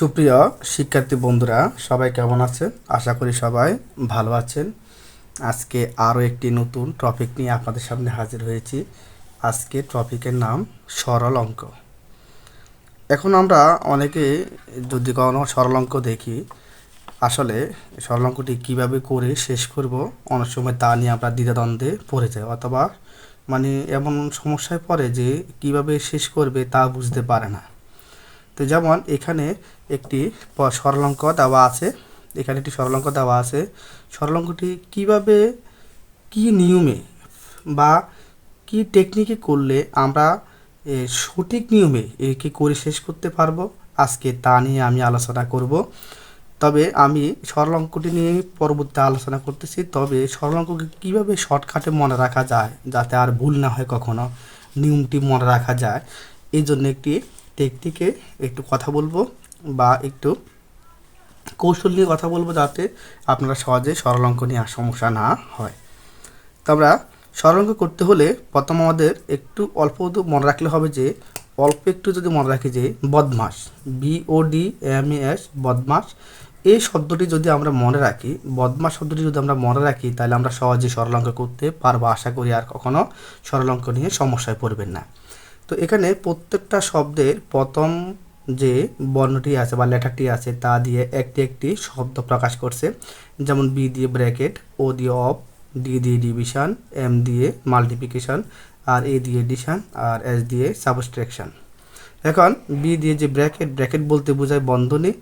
সুপ্রিয় শিক্ষার্থী বন্ধুরা, সবাই কেমন আছেন? আশা করি সবাই ভালো আছেন। আজকে আরও একটি নতুন টপিক নিয়ে আপনাদের সামনে হাজির হয়েছি। আজকে টপিকের নাম সরল অঙ্ক। এখন আমরা অনেকে যদি কোনো সরল অঙ্ক দেখি, আসলে সরল অঙ্কটি কীভাবে করে শেষ করব, অনেক সময় তা নিয়ে আমরা দ্বিধাদ্বন্দ্বে পড়ে যাই অথবা মানে এমন সমস্যায় পড়ে যে কীভাবে শেষ করবে তা বুঝতে পারে না। তো যেমন এখানে একটি সরলাঙ্ক দেওয়া আছে, এখানে একটি সরলাঙ্ক দেওয়া আছে। সরলাঙ্কটি কীভাবে, কি নিয়মে বা কি টেকনিকে করলে আমরা সঠিক নিয়মে একে করে শেষ করতে পারব? আজকে তা নিয়ে আমি আলোচনা করব। তবে আমি সরলাঙ্কটি নিয়ে পরবর্তী আলোচনা করতেছি। তবে সরলাঙ্ককে কীভাবে শর্টকাটে মনে রাখা যায়, যাতে আর ভুল না হয় কখনো, নিয়মটি মনে রাখা যায় এই জন্য একটি টেকনিকে একটু কথা বলব বা একটু কৌশল নিয়ে কথা বলব যাতে আপনারা সহজে সরল অঙ্ক নিয়ে সমস্যা না হয়। তো আমরা সরল অঙ্ক করতে হলে প্রথম আমাদের একটু অল্প মনে রাখলে হবে যে, অল্প একটু যদি মনে রাখি যে, বদমাস বিওডি এম এস, বদমাস, এই শব্দটি যদি আমরা মনে রাখি, বদমাস শব্দটি যদি আমরা মনে রাখি, তাহলে আমরা সহজে সরল অঙ্ক করতে পারব। আশা করি আর কখনো সরল অঙ্ক নিয়ে সমস্যায় পড়বেন না। তো এখানে প্রত্যেকটা শব্দের প্রথম যে বর্ণটি আছে বা লেটারটি আছে, তা দিয়ে একটি একটি শব্দ প্রকাশ করছে। যেমন বি দিয়ে ব্র্যাকেট, ও দিয়ে অফ, ডি দিয়ে ডিভিশন, এম দিয়ে মাল্টিপ্লিকেশন, আর এ দিয়ে এডিশন, আর এস দিয়ে সাবস্ট্রাকশন। এখন বি দিয়ে যে ব্র্যাকেট ব্র্যাকেট বলতে বোঝায় বন্ধনী,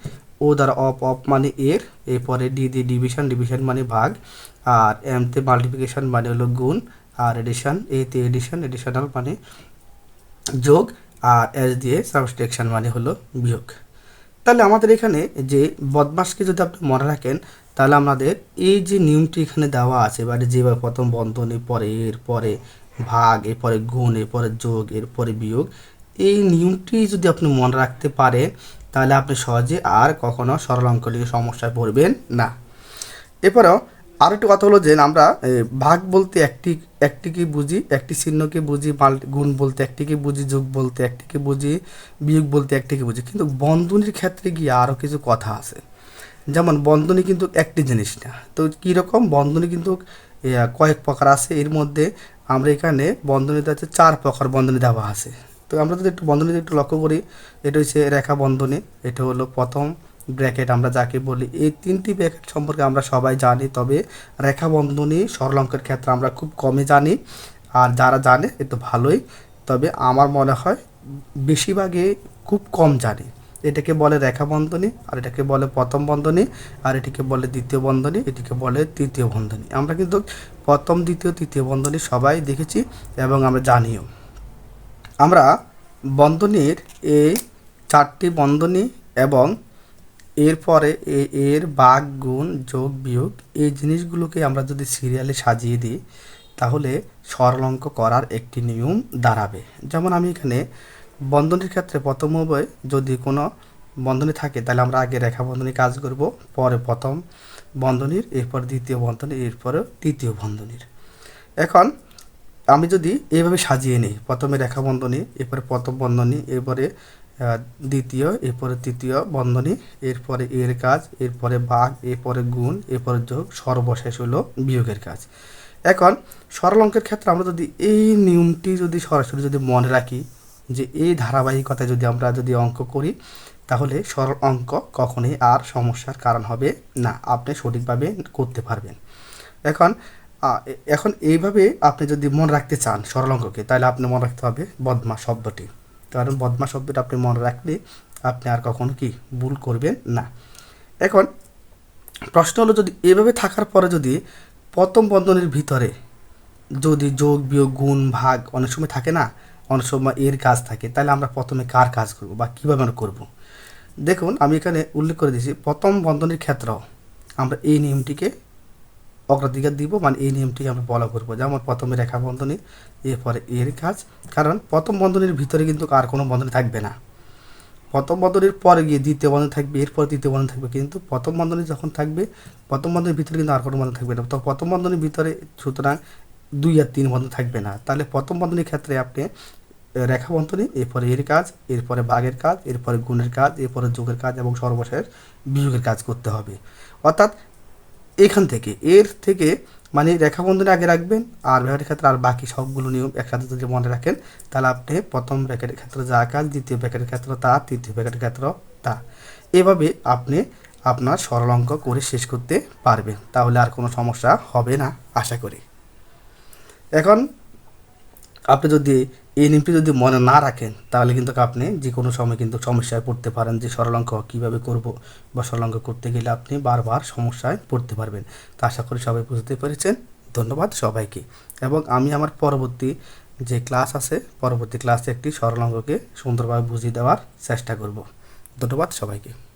ও দ্বারা অফ অফ মানে এর, এরপরে ডি দিয়ে ডিভিশন ডিভিশন মানে ভাগ, আর এম তে মাল্টিপ্লিকেশন মানে হলো গুণ, আর এডিশন এতে এডিশন, এডিশনাল মানে যোগ আর এস দিয়ে সাবস্ট্রাকশন মানে হলো বিয়োগ। তাহলে আমাদের এখানে যে বদমাসকে যদি আপনি মনে রাখেন, তাহলে আমাদের এই যে নিয়মটি এখানে দেওয়া আছে এবারে যেভাবে প্রথম বন্ধন পরে এর পরে ভাগ, এরপরে গুণ, এরপরে যোগ, এরপরে বিয়োগ, এই নিয়মটি যদি আপনি মনে রাখতে পারেন, তাহলে আপনি সহজে আর কখনো সরল অঙ্ক সমস্যায় পড়বেন না। এরপরেও আরও একটি কথা হলো যে আমরা ভাগ বলতে একটি, একটিকে বুঝি, একটি চিহ্নকে বুঝি, মাল্টি, গুণ বলতে একটিকে বুঝি, যোগ বলতে একটিকে বুঝি, বিয়োগ বলতে একটিকে বুঝি। কিন্তু বন্ধনীর ক্ষেত্রে গিয়ে আরও কিছু কথা আছে। যেমন বন্ধনী কিন্তু একটি জিনিস না। তো কীরকম? বন্ধনী কিন্তু কয়েক প্রকার আছে। এর মধ্যে আমরা এখানে বন্ধনীতে আছে চার প্রকার বন্ধনী দেওয়া আছে। তো আমরা যদি একটু বন্ধনীতে একটু লক্ষ্য করি, এটা হচ্ছে রেখা বন্ধনী, এটা হলো প্রথম ব্র্যাকেট আমরা যাকে বলি, এই তিনটি ব্র্যাকেট সম্পর্কে আমরা সবাই জানি, তবে রেখা বন্ধনী সরল ক্ষেত্রে আমরা খুব কমই জানি। আর যারা জানে, এ তো ভালোই। তবে আমার মনে হয় বেশিরভাগে খুব কম জানি। এটাকে বলে রেখা বন্ধনী আর এটাকে বলে প্রথম বন্ধনী, আর এটিকে বলে দ্বিতীয় বন্ধনী, এটিকে বলে তৃতীয় বন্ধনী। আমরা কিন্তু প্রথম, দ্বিতীয়, তৃতীয় বন্ধনী সবাই দেখেছি এবং আমরা জানিও। আমরা বন্ধনীর এই চারটি বন্ধনী এবং এরপরে এর বাঘ গুণ, যোগ, বিয়োগ এই জিনিসগুলোকে আমরা যদি সিরিয়ালে সাজিয়ে দিই, তাহলে সরল অঙ্ক করার একটি নিয়ম দাঁড়াবে। যেমন আমি এখানে বন্ধনীর ক্ষেত্রে প্রথম উভয় যদি কোনো বন্ধনী থাকে, তাহলে আমরা আগে রেখা বন্ধনী কাজ করব, পরে প্রথম বন্ধনীর, এরপর দ্বিতীয় বন্ধনী, এরপরে তৃতীয় বন্ধনীর। এখন আমি যদি এইভাবে সাজিয়ে নিই, প্রথমে রেখা বন্ধনী, এরপরে প্রথম বন্ধনী, এরপরে দ্বিতীয়, এরপরে তৃতীয় বন্ধনী, এরপরে এর কাজ, এরপরে ভাগ এরপরে গুণ, এরপরে যোগ, সর্বশেষ হলো বিয়োগের কাজ। এখন সরল অঙ্কের ক্ষেত্রে আমরা যদি এই নিয়মটি যদি সরাসরি যদি মনে রাখি, যে এই ধারাবাহিকতায় যদি আমরা যদি অঙ্ক করি, তাহলে সরল অঙ্ক কখনোই আর সমস্যার কারণ হবে না। আপনি সঠিকভাবে করতে পারবেন। এখন এখন এইভাবে আপনি যদি মনে রাখতে চান সরল অঙ্ককে তাহলে আপনি মনে রাখতে হবে বদমা শব্দটি। কারণ বদমা শব্দটা আপনি মনে রাখলে আপনি আর কখনো কি ভুল করবেন না। এখন প্রশ্ন হলো যদি এভাবে থাকার পরে যদি প্রথম বন্ধনের ভিতরে যদি যোগ, বিয়োগ, গুণ, ভাগ অনেক সময় থাকে না, অনেক সময় এর কাজ থাকে, তাহলে আমরা প্রথমে কার কাজ করব বা কীভাবে আমরা করব? দেখুন, আমি এখানে উল্লেখ করে দিয়েছি, প্রথম বন্ধনের ক্ষেত্রেও আমরা এই নিয়মটিকে অগ্রাধিকার দিব মানে এই নিয়মটিকে আমরা ফলো করব। যেমন প্রথমে রেখা বন্ধনী, এরপরে এর কাজ। কারণ প্রথম বন্ধনীর ভিতরে কিন্তু আর কোনো বন্ধনী থাকবে না। প্রথম বন্ধনীর পরে গিয়ে দ্বিতীয় বন্ধনী থাকবে, এরপর তৃতীয় বন্ধনী থাকবে। কিন্তু প্রথম বন্ধনী যখন থাকবে, প্রথম বন্ধনীর ভিতরে কিন্তু আর কোনো বন্ধনী থাকবে না। তো প্রথম বন্ধনীর ভিতরে সুতরাং দুই আর তিন বন্ধন থাকবে না। তাহলে প্রথম বন্ধনীর ক্ষেত্রে আপনি রেখা বন্ধনী, এরপরে এর কাজ, এরপরে ভাগের কাজ, এরপরে গুণের কাজ, এরপরে যোগের কাজ এবং সর্বশেষ বিয়োগের কাজ করতে হবে। অর্থাৎ এখান থেকে, এর থেকে মানে রেখা বন্ধনী আগে রাখবেন, আর ব্যবহারের ক্ষেত্রে আর বাকি সবগুলো নিয়ম একসাথে যদি মনে রাখেন, তাহলে আপনি প্রথম ব্র্যাকেটের ক্ষেত্রে যা কাজ, দ্বিতীয় ব্র্যাকেটের ক্ষেত্রে তা, তৃতীয় ব্র্যাকেটের ক্ষেত্রে তা। এভাবে আপনি আপনার সরল অঙ্ক করে শেষ করতে পারবেন, তাহলে আর কোনো সমস্যা হবে না, আশা করি। এখন আপনি যদি এই নিয়মটি যদি মনে না রাখেন, তাহলে কিন্তু আপনি যে কোনো সময় কিন্তু সমস্যায় পড়তে পারেন যে সরল অঙ্ক কীভাবে করব বা সরল অঙ্ক করতে গেলে আপনি বারবার সমস্যায় পড়তে পারবেন। তা আশা করি সবাই বুঝতে পেরেছেন। ধন্যবাদ সবাইকে। এবং আমি আমার পরবর্তী যে ক্লাস আছে, পরবর্তী ক্লাসে একটি সরল অঙ্ককে সুন্দরভাবে বুঝিয়ে দেওয়ার চেষ্টা করব। ধন্যবাদ সবাইকে।